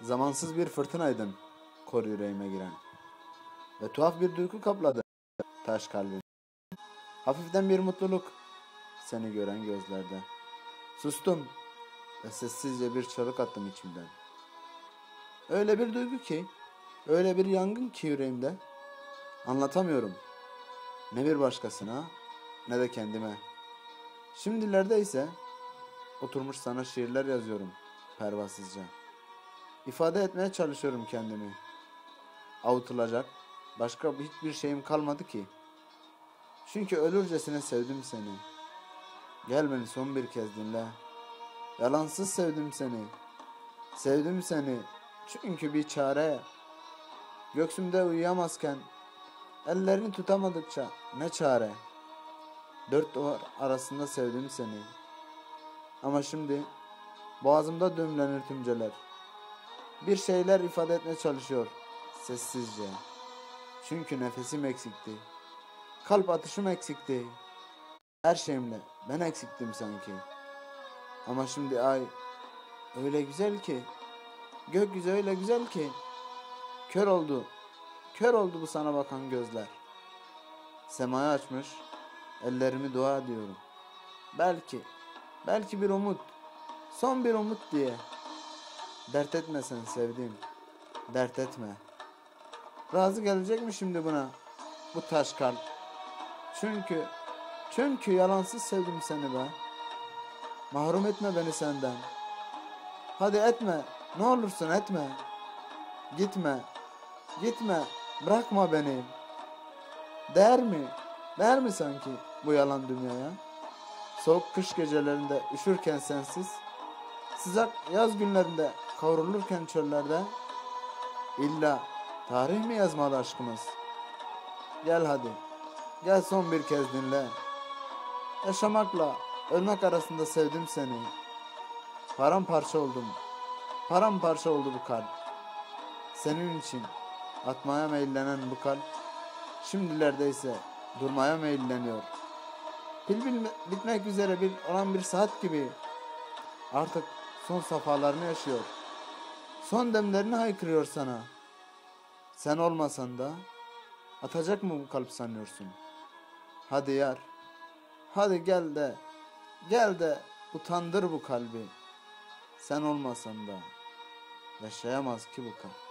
Zamansız bir fırtınaydın kor yüreğime giren. Ve tuhaf bir duygu kapladı taş kalbim. Hafiften bir mutluluk seni gören gözlerde. Sustum ve sessizce bir çığlık attım içimden. Öyle bir duygu ki, öyle bir yangın ki yüreğimde. Anlatamıyorum. Ne bir başkasına ne de kendime. Şimdilerde ise oturmuş sana şiirler yazıyorum pervasızca. İfade etmeye çalışıyorum kendimi. Avutulacak başka hiçbir şeyim kalmadı ki. Çünkü ölürcesine sevdim seni. Gel beni son bir kez dinle. Yalansız sevdim seni. Sevdim seni çünkü bir çare. Göksümde uyuyamazken ellerini tutamadıkça ne çare. Dört duvar arasında sevdim seni. Ama şimdi boğazımda düğümlenir tümceler. Bir şeyler ifade etmeye çalışıyor sessizce. Çünkü nefesim eksikti. Kalp atışım eksikti. Her şeyimle ben eksiktim sanki. Ama şimdi ay öyle güzel ki. Gökyüzü öyle güzel ki. Kör oldu. Kör oldu bu sana bakan gözler. Semaya açmış. Ellerimi dua ediyorum. Belki, belki bir umut. Son bir umut diye. Dert etme sen sevdiğim. Dert etme. Razı gelecek mi şimdi buna? Bu taş kalp. Çünkü, çünkü yalansız sevdim seni be. Mahrum etme beni senden. Hadi etme. Ne olursun etme. Gitme. Gitme. Bırakma beni. Değer mi? Değer mi sanki bu yalan dünyaya? Soğuk kış gecelerinde üşürken sensiz, sıcak yaz günlerinde kavrulurken çöllerde, illa tarih mi yazmalı aşkımız? Gel hadi, gel son bir kez dinle. Yaşamakla ölmek arasında sevdim seni. Paramparça oldum, paramparça oldu bu kalp. Senin için atmaya meyillenen bu kalp, şimdilerde ise durmaya meyilleniyor. Pil bitmek üzere bir olan bir saat gibi artık son safhalarını yaşıyor. Son demlerini haykırıyor sana. Sen olmasan da atacak mı bu kalp sanıyorsun? Hadi yar. Hadi gel de gel de utandır bu kalbi. Sen olmasan da yaşayamaz ki bu kalp.